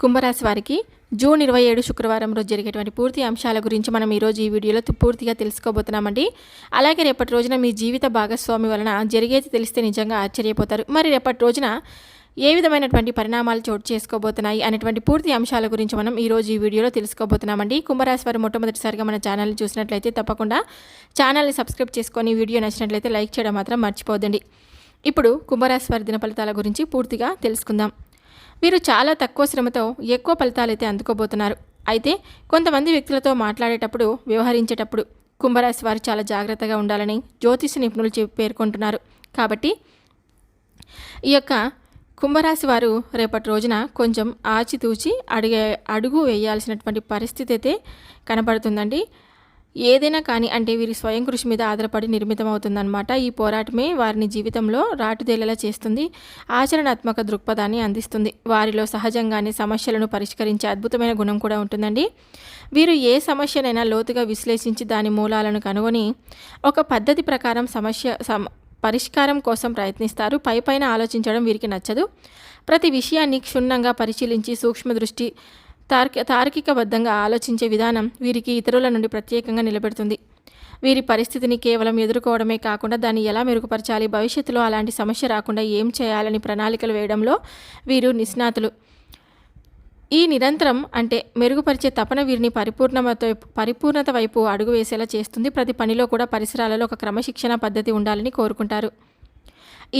కుంభరాశి వారికి జూన్ ఇరవై ఏడు శుక్రవారం రోజు జరిగేటువంటి పూర్తి అంశాల గురించి మనం ఈరోజు ఈ వీడియోలో పూర్తిగా తెలుసుకోబోతున్నామండి. అలాగే రేపటి రోజున మీ జీవిత భాగస్వామి వలన జరిగేది తెలిస్తే నిజంగా ఆశ్చర్యపోతారు. మరి రేపటి రోజున ఏ విధమైనటువంటి పరిణామాలు చోటు చేసుకోబోతున్నాయి అనేటువంటి పూర్తి అంశాల గురించి మనం ఈరోజు ఈ వీడియోలో తెలుసుకోబోతున్నామండి. కుంభరాశి వారు మొట్టమొదటిసారిగా మన ఛానల్ని చూసినట్లయితే తప్పకుండా ఛానల్ని సబ్స్క్రైబ్ చేసుకొని వీడియో నచ్చినట్లయితే లైక్ చేయడం మాత్రం మర్చిపోదండి ఇప్పుడు కుంభరాశి వారి దిన ఫలితాల గురించి పూర్తిగా తెలుసుకుందాం. వీరు చాలా తక్కువ శ్రమతో ఎక్కువ ఫలితాలైతే అందుకోబోతున్నారు. అయితే కొంతమంది వ్యక్తులతో మాట్లాడేటప్పుడు వ్యవహరించేటప్పుడు కుంభరాశి వారు చాలా జాగ్రత్తగా ఉండాలని జ్యోతిష నిపుణులు చెప్ పేర్కొంటున్నారు. కాబట్టి ఈ యొక్క కుంభరాశి వారు రేపటి రోజున కొంచెం ఆచితూచి అడిగే అడుగు వేయాల్సినటువంటి పరిస్థితి అయితే కనబడుతుందండి. ఏదైనా కానీ అంటే వీరి స్వయం కృషి మీద ఆధారపడి నిర్మితం అవుతుందన్నమాట ఈ పోరాటమే వారిని జీవితంలో రాటుదేలేలా చేస్తుంది. ఆచరణాత్మక దృక్పథాన్ని అందిస్తుంది. వారిలో సహజంగానే సమస్యలను పరిష్కరించే అద్భుతమైన గుణం కూడా ఉంటుందండి. వీరు ఏ సమస్యనైనా లోతుగా విశ్లేషించి దాని మూలాలను కనుగొని ఒక పద్ధతి ప్రకారం సమస్య సమ పరిష్కారం కోసం ప్రయత్నిస్తారు. పై పైన ఆలోచించడం వీరికి నచ్చదు. ప్రతి విషయాన్ని క్షుణ్ణంగా పరిశీలించి సూక్ష్మ దృష్టి తార్కి తార్కికబద్ధంగా ఆలోచించే విధానం వీరికి ఇతరుల నుండి ప్రత్యేకంగా నిలబెడుతుంది. వీరి పరిస్థితిని కేవలం ఎదుర్కోవడమే కాకుండా దాన్ని ఎలా మెరుగుపరచాలి భవిష్యత్తులో అలాంటి సమస్య రాకుండా ఏం చేయాలని ప్రణాళికలు వేయడంలో వీరు నిష్ణాతులు. ఈ నిరంతరం అంటే మెరుగుపరిచే తపన వీరిని పరిపూర్ణత పరిపూర్ణత వైపు అడుగు వేసేలా చేస్తుంది. ప్రతి పనిలో కూడా పరిసరాలలో ఒక క్రమశిక్షణ పద్ధతి ఉండాలని కోరుకుంటారు.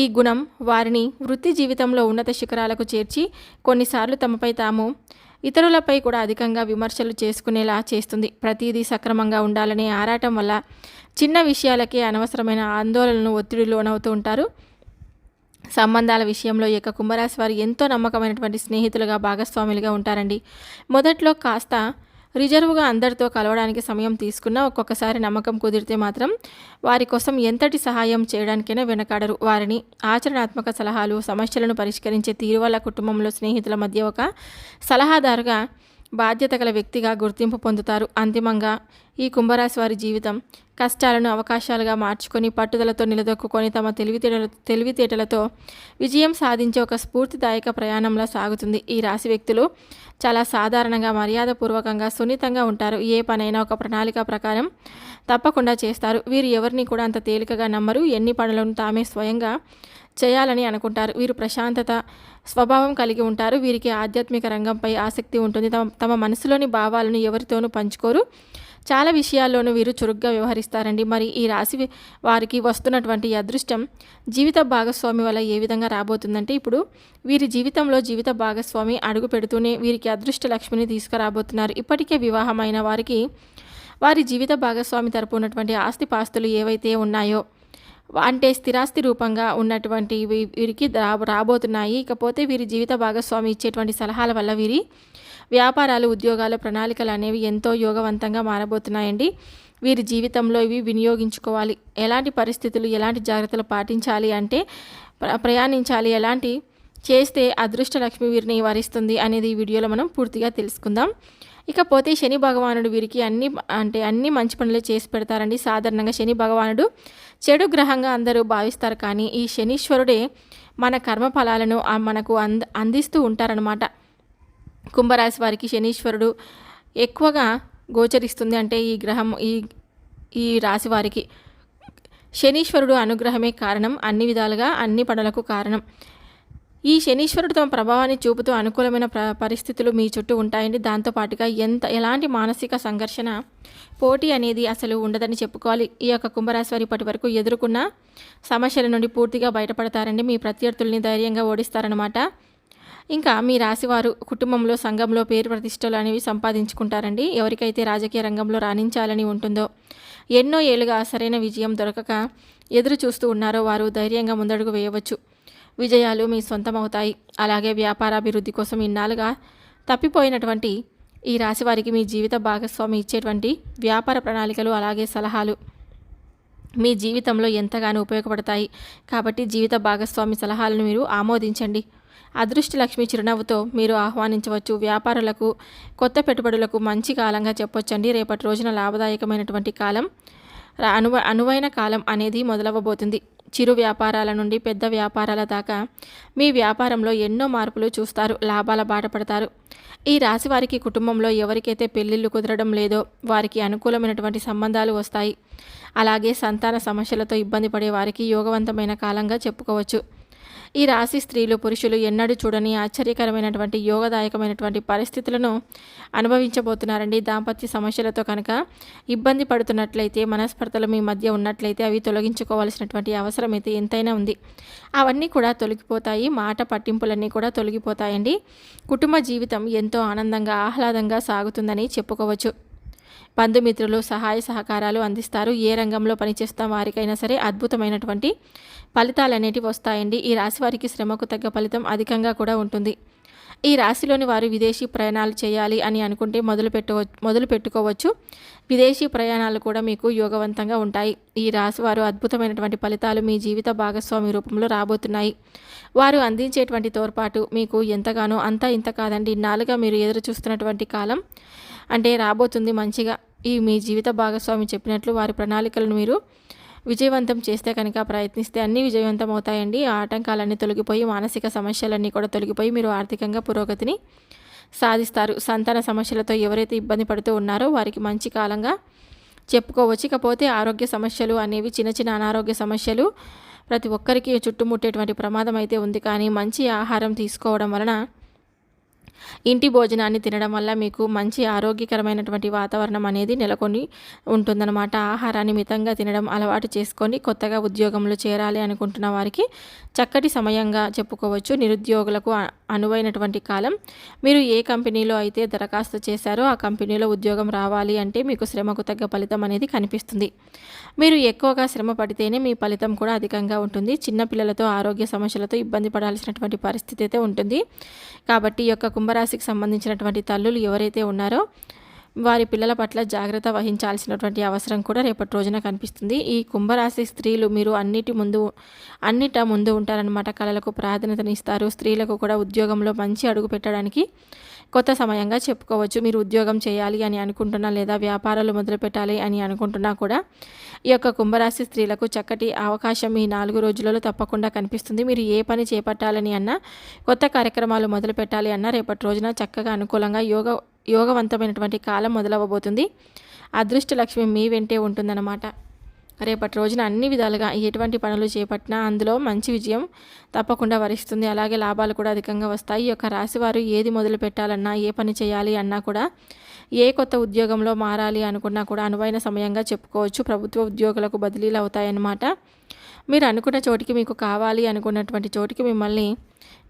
ఈ గుణం వారిని వృత్తి జీవితంలో ఉన్నత శిఖరాలకు చేర్చి కొన్నిసార్లు తమపై తాము ఇతరులపై కూడా అధికంగా విమర్శలు చేసుకునేలా చేస్తుంది. ప్రతిదీ సక్రమంగా ఉండాలనే ఆరాటం వల్ల చిన్న విషయాలకే అనవసరమైన ఆందోళనను ఒత్తిడి లోనవుతూ ఉంటారు. సంబంధాల విషయంలో ఈ యొక్క కుంభరాశి వారు ఎంతో నమ్మకమైనటువంటి స్నేహితులుగా భాగస్వాములుగా ఉంటారండి. మొదట్లో కాస్త రిజర్వ్గా అందరితో కలవడానికి సమయం తీసుకున్నా ఒక్కొక్కసారి నమ్మకం కుదిరితే మాత్రం వారి కోసం ఎంతటి సహాయం చేయడానికైనా వెనకాడరు. వారిని ఆచరణాత్మక సలహాలు సమస్యలను పరిష్కరించే తీరు వల్ల కుటుంబంలో స్నేహితుల మధ్య ఒక సలహాదారుగా బాధ్యత గల వ్యక్తిగా గుర్తింపు పొందుతారు. అంతిమంగా ఈ కుంభరాశి వారి జీవితం కష్టాలను అవకాశాలుగా మార్చుకొని పట్టుదలతో నిలదొక్కుని తమ తెలివితేటల తెలివితేటలతో విజయం సాధించే ఒక స్ఫూర్తిదాయక ప్రయాణంలో సాగుతుంది. ఈ రాశి వ్యక్తులు చాలా సాధారణంగా మర్యాదపూర్వకంగా సున్నితంగా ఉంటారు. ఏ పనైనా ఒక ప్రణాళిక ప్రకారం తప్పకుండా చేస్తారు. వీరు ఎవరిని కూడా అంత తేలికగా నమ్మరు. ఎన్ని పనులను తామే స్వయంగా చేయాలని అనుకుంటారు. వీరు ప్రశాంతత స్వభావం కలిగి ఉంటారు. వీరికి ఆధ్యాత్మిక రంగంపై ఆసక్తి ఉంటుంది. తమ తమ మనసులోని భావాలను ఎవరితోనూ పంచుకోరు. చాలా విషయాల్లోనూ వీరు చురుగ్గా వ్యవహరిస్తారండి. మరి ఈ రాశి వారికి వస్తున్నటువంటి అదృష్టం జీవిత భాగస్వామి వల్ల ఏ విధంగా రాబోతుందంటే ఇప్పుడు వీరి జీవితంలో జీవిత భాగస్వామి అడుగు పెడుతూనే వీరికి అదృష్ట లక్ష్మిని తీసుకురాబోతున్నారు. ఇప్పటికే వివాహమైన వారికి వారి జీవిత భాగస్వామి తరపు ఉన్నటువంటి ఆస్తిపాస్తులు ఏవైతే ఉన్నాయో అంటే స్థిరాస్తి రూపంగా ఉన్నటువంటి వీరికి రా రాబోతున్నాయి. ఇకపోతే వీరి జీవిత భాగస్వామి ఇచ్చేటువంటి సలహాల వల్ల వీరి వ్యాపారాలు ఉద్యోగాలు ప్రణాళికలు అనేవి ఎంతో యోగవంతంగా మారబోతున్నాయండి. వీరి జీవితంలో ఇవి వినియోగించుకోవాలి. ఎలాంటి పరిస్థితులు ఎలాంటి జాగ్రత్తలు పాటించాలి అంటే ప్ర- ప్రయాణించాలి. ఎలాంటి చేస్తే అదృష్ట లక్ష్మి వీరిని వరిస్తుంది అనేది ఈ వీడియోలో మనం పూర్తిగా తెలుసుకుందాం. ఇకపోతే శని భగవానుడు వీరికి అన్ని అంటే అన్ని మంచి పనులు చేసి పెడతారండి. సాధారణంగా శని భగవానుడు చెడు గ్రహంగా అందరూ భావిస్తారు కానీ ఈ శనీశ్వరుడే మన కర్మ ఫలాలను మనకు అంద అందిస్తూ ఉంటారనమాట కుంభరాశి వారికి శనీశ్వరుడు ఎక్కువగా గోచరిస్తుంది అంటే ఈ గ్రహం ఈ ఈ రాశి వారికి. శనీశ్వరుడు అనుగ్రహమే కారణం అన్ని విధాలుగా అన్ని పనులకు కారణం. ఈ శనీశ్వరుడు తమ ప్రభావాన్ని చూపుతూ అనుకూలమైన ప్ర పరిస్థితులు మీ చుట్టూ ఉంటాయండి. దాంతోపాటుగా ఎంత ఎలాంటి మానసిక సంఘర్షణ పోటీ అనేది అసలు ఉండదని చెప్పుకోవాలి. ఈ యొక్క కుంభరాశి వారి ఇప్పటి వరకు ఎదుర్కొన్న సమస్యల నుండి పూర్తిగా బయటపడతారండి. మీ ప్రత్యర్థుల్ని ధైర్యంగా ఓడిస్తారనమాట ఇంకా మీ రాశివారు కుటుంబంలో సంఘంలో పేరు ప్రతిష్టలు అనేవి సంపాదించుకుంటారండి. ఎవరికైతే రాజకీయ రంగంలో రాణించాలని ఉంటుందో ఎన్నో ఏళ్ళుగా సరైన విజయం దొరకక ఎదురు చూస్తూ ఉన్నారో వారు ధైర్యంగా ముందడుగు వేయవచ్చు. విజయాలు మీ సొంతమవుతాయి. అలాగే వ్యాపారాభివృద్ధి కోసం ఇన్నాళ్ళుగా తప్పిపోయినటువంటి ఈ రాశి వారికి మీ జీవిత భాగస్వామి ఇచ్చేటువంటి వ్యాపార ప్రణాళికలు అలాగే సలహాలు మీ జీవితంలో ఎంతగానో ఉపయోగపడతాయి. కాబట్టి జీవిత భాగస్వామి సలహాలను మీరు ఆమోదించండి. అదృష్ట లక్ష్మి చిరునవ్వుతో మీరు ఆహ్వానించవచ్చు. వ్యాపారులకు కొత్త పెట్టుబడులకు మంచి కాలంగా చెప్పొచ్చండి. రేపటి రోజున లాభదాయకమైనటువంటి కాలం అనువ అనువైన కాలం అనేది మొదలవ్వబోతుంది. చిరు వ్యాపారాల నుండి పెద్ద వ్యాపారాల దాకా మీ వ్యాపారంలో ఎన్నో మార్పులు చూస్తారు లాభాల బాటపడతారు ఈ రాశి వారికి కుటుంబంలో ఎవరికైతే పెళ్ళిళ్ళు కుదరడం లేదో వారికి అనుకూలమైనటువంటి సంబంధాలు వస్తాయి. అలాగే సంతాన సమస్యలతో ఇబ్బంది పడే వారికి యోగవంతమైన కాలంగా చెప్పుకోవచ్చు. ఈ రాశి స్త్రీలు పురుషులు ఎన్నడూ చూడని ఆశ్చర్యకరమైనటువంటి యోగదాయకమైనటువంటి పరిస్థితులను అనుభవించబోతున్నారండి. దాంపత్య సమస్యలతో కనుక ఇబ్బంది పడుతున్నట్లయితే మనస్పర్ధలు మీ మధ్య ఉన్నట్లయితే అవి తొలగించుకోవాల్సినటువంటి అవసరం అయితే ఎంతైనా ఉంది. అవన్నీ కూడా తొలగిపోతాయి. మాట పట్టింపులన్నీ కూడా తొలగిపోతాయండి. కుటుంబ జీవితం ఎంతో ఆనందంగా ఆహ్లాదంగా సాగుతుందని చెప్పుకోవచ్చు. బంధుమిత్రులు సహాయ సహకారాలు అందిస్తారు. ఏ రంగంలో పనిచేస్తున్న వారికైనా సరే అద్భుతమైనటువంటి ఫలితాలు అనేటివి వస్తాయండి. ఈ రాశి వారికి శ్రమకు తగ్గ ఫలితం అధికంగా కూడా ఉంటుంది. ఈ రాశిలోని వారు విదేశీ ప్రయాణాలు చేయాలి అని అనుకుంటే మొదలు పెట్టవ మొదలు పెట్టుకోవచ్చు. విదేశీ ప్రయాణాలు కూడా మీకు యోగవంతంగా ఉంటాయి. ఈ రాశి వారు అద్భుతమైనటువంటి ఫలితాలు మీ జీవిత భాగస్వామి రూపంలో రాబోతున్నాయి. వారు అందించేటువంటి తోడ్పాటు మీకు ఎంతగానో అంతా ఇంత కాదండి. ఇన్నాళ్ళుగా మీరు ఎదురు చూస్తున్నటువంటి కాలం అంటే రాబోతుంది మంచిగా. ఈ మీ జీవిత భాగస్వామి చెప్పినట్లు వారి ప్రణాళికలను మీరు విజయవంతం చేస్తే కనుక ప్రయత్నిస్తే అన్నీ విజయవంతం అవుతాయండి ఆ ఆటంకాలన్నీ తొలగిపోయి మానసిక సమస్యలన్నీ కూడా తొలగిపోయి మీరు ఆర్థికంగా పురోగతిని సాధిస్తారు. సంతాన సమస్యలతో ఎవరైతే ఇబ్బంది పడుతూ ఉన్నారో వారికి మంచి కాలంగా చెప్పుకోవచ్చు. ఇకపోతే ఆరోగ్య సమస్యలు అనేవి చిన్న చిన్న అనారోగ్య సమస్యలు ప్రతి ఒక్కరికి చుట్టుముట్టేటువంటి ప్రమాదం అయితే ఉంది. కానీ మంచి ఆహారం తీసుకోవడం వలన ఇంటి భోజనాన్ని తినడం వల్ల మీకు మంచి ఆరోగ్యకరమైనటువంటి వాతావరణం అనేది నెలకొని ఉంటుందన్నమాట. ఆహారాన్ని మితంగా తినడం అలవాటు చేసుకొని కొత్తగా ఉద్యోగంలో చేరాలి అనుకుంటున్న వారికి చక్కటి సమయంగా చెప్పుకోవచ్చు. నిరుద్యోగులకు అనువైనటువంటి కాలం. మీరు ఏ కంపెనీలో అయితే దరఖాస్తు చేశారో ఆ కంపెనీలో ఉద్యోగం రావాలి అంటే మీకు శ్రమకు తగ్గ ఫలితం అనేది కనిపిస్తుంది. మీరు ఎక్కువగా శ్రమ పడితేనే మీ ఫలితం కూడా అధికంగా ఉంటుంది. చిన్నపిల్లలతో ఆరోగ్య సమస్యలతో ఇబ్బంది పడాల్సినటువంటి పరిస్థితి అయితే ఉంటుంది. కాబట్టి ఈ యొక్క కుంభరాశికి సంబంధించినటువంటి తల్లులు ఎవరైతే ఉన్నారో వారి పిల్లల పట్ల జాగ్రత్త వహించాల్సినటువంటి అవసరం కూడా రేపటి రోజున కనిపిస్తుంది. ఈ కుంభరాశి స్త్రీలు మీరు అన్నిటి ముందు అన్నిట ముందు ఉంటారనమాట కళలకు ప్రాధాన్యతనిస్తారు. స్త్రీలకు కూడా ఉద్యోగంలో మంచి అడుగు పెట్టడానికి కొత్త సమయంగా చెప్పుకోవచ్చు. మీరు ఉద్యోగం చేయాలి అని అనుకుంటున్నా లేదా వ్యాపారాలు మొదలుపెట్టాలి అని అనుకుంటున్నా కూడా ఈ యొక్క కుంభరాశి స్త్రీలకు చక్కటి అవకాశం ఈ నాలుగు రోజులలో తప్పకుండా కనిపిస్తుంది. మీరు ఏ పని చేపట్టాలని అన్నా కొత్త కార్యక్రమాలు మొదలు పెట్టాలి అన్నా రేపటి రోజున చక్కగా అనుకూలంగా యోగ యోగవంతమైనటువంటి కాలం మొదలవ్వబోతుంది. అదృష్ట లక్ష్మి మీ వెంటే ఉంటుందన్నమాట. రేపటి రోజున అన్ని విధాలుగా ఎటువంటి పనులు చేపట్టినా అందులో మంచి విజయం తప్పకుండా వరిస్తుంది. అలాగే లాభాలు కూడా అధికంగా వస్తాయి. ఈ యొక్క రాశివారు ఏది మొదలు పెట్టాలన్నా ఏ పని చేయాలి అన్నా కూడా ఏ కొత్త ఉద్యోగంలో మారాలి అనుకున్నా కూడా అనువైన సమయంగా చెప్పుకోవచ్చు. ప్రభుత్వ ఉద్యోగులకు బదిలీలు అవుతాయన్నమాట. మీరు అనుకున్న చోటికి మీకు కావాలి అనుకున్నటువంటి చోటికి మిమ్మల్ని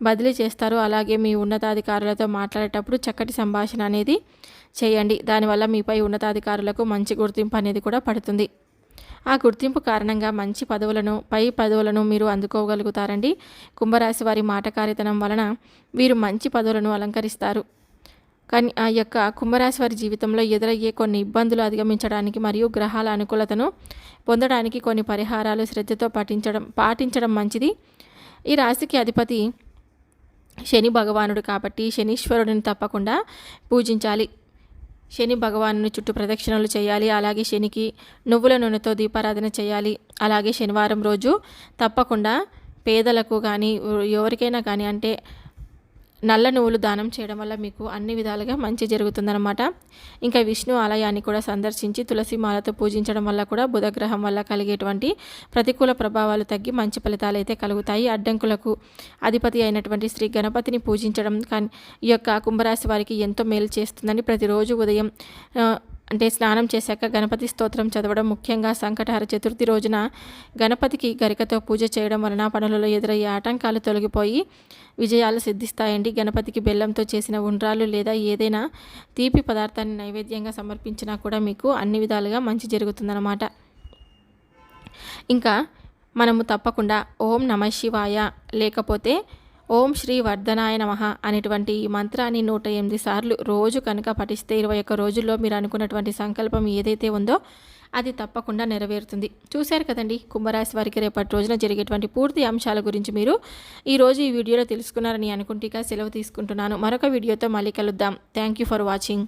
బదిలీ చేస్తారు. అలాగే మీ ఉన్నతాధికారులతో మాట్లాడేటప్పుడు చక్కటి సంభాషణ అనేది చేయండి. దానివల్ల మీపై ఉన్నతాధికారులకు మంచి గుర్తింపు అనేది కూడా పడుతుంది. ఆ గుర్తింపు కారణంగా మంచి పదవులను పై పదవులను మీరు అందుకోగలుగుతారండి. కుంభరాశి వారి మాటకారితనం వలన వీరు మంచి పదవులను అలంకరిస్తారు. కానీ ఆ యొక్క కుంభరాశి వారి జీవితంలో ఎదురయ్యే కొన్ని ఇబ్బందులు అధిగమించడానికి మరియు గ్రహాల అనుకూలతను పొందడానికి కొన్ని పరిహారాలు శ్రద్ధతో పాటించడం పాటించడం మంచిది. ఈ రాశికి అధిపతి శని భగవానుడు కాబట్టి శనీశ్వరుడిని తప్పకుండా పూజించాలి. శని భగవాను చుట్టూ ప్రదక్షిణలు చేయాలి అలాగే శనికి నువ్వుల నూనెతో దీపారాధన చేయాలి. అలాగే శనివారం రోజు తప్పకుండా పేదలకు కానీ ఎవరికైనా కానీ అంటే నల్ల నువ్వులు దానం చేయడం వల్ల మీకు అన్ని విధాలుగా మంచి జరుగుతుందన్నమాట. ఇంకా విష్ణు ఆలయాన్ని కూడా సందర్శించి తులసి మాలతో పూజించడం వల్ల కూడా బుధగ్రహం వల్ల కలిగేటువంటి ప్రతికూల ప్రభావాలు తగ్గి మంచి ఫలితాలు అయితే కలుగుతాయి. అడ్డంకులకు అధిపతి అయినటువంటి శ్రీ గణపతిని పూజించడం కానీ ఈ యొక్క కుంభరాశి వారికి ఎంతో మేలు చేస్తుందని ప్రతిరోజు ఉదయం అంటే స్నానం చేశాక గణపతి స్తోత్రం చదవడం ముఖ్యంగా సంకటహర చతుర్థి రోజున గణపతికి గరికతో పూజ చేయడం వలన పనులలో ఎదురయ్యే ఆటంకాలు తొలగిపోయి విజయాలు సిద్ధిస్తాయండి. గణపతికి బెల్లంతో చేసిన ఉండ్రాలు లేదా ఏదైనా తీపి పదార్థాన్ని నైవేద్యంగా సమర్పించినా కూడా మీకు అన్ని విధాలుగా మంచి జరుగుతుందన్నమాట. ఇంకా మనము తప్పకుండా ఓం నమ శివాయ లేకపోతే ఓం శ్రీ వర్ధనాయ నమ అనేటువంటి ఈ మంత్రాన్ని నూట ఎనిమిది సార్లు రోజు కనుక పఠిస్తే ఇరవై ఒక్క రోజుల్లో మీరు అనుకున్నటువంటి సంకల్పం ఏదైతే ఉందో అది తప్పకుండా నెరవేరుతుంది. చూశారు కదండి కుంభరాశి వారికి రేపటి రోజున జరిగేటువంటి పూర్తి అంశాల గురించి మీరు ఈరోజు ఈ వీడియోలో తెలుసుకున్నారని అనుకుంటే సెలవు తీసుకుంటున్నాను. మరొక వీడియోతో మళ్ళీ కలుద్దాం. Thank you for watching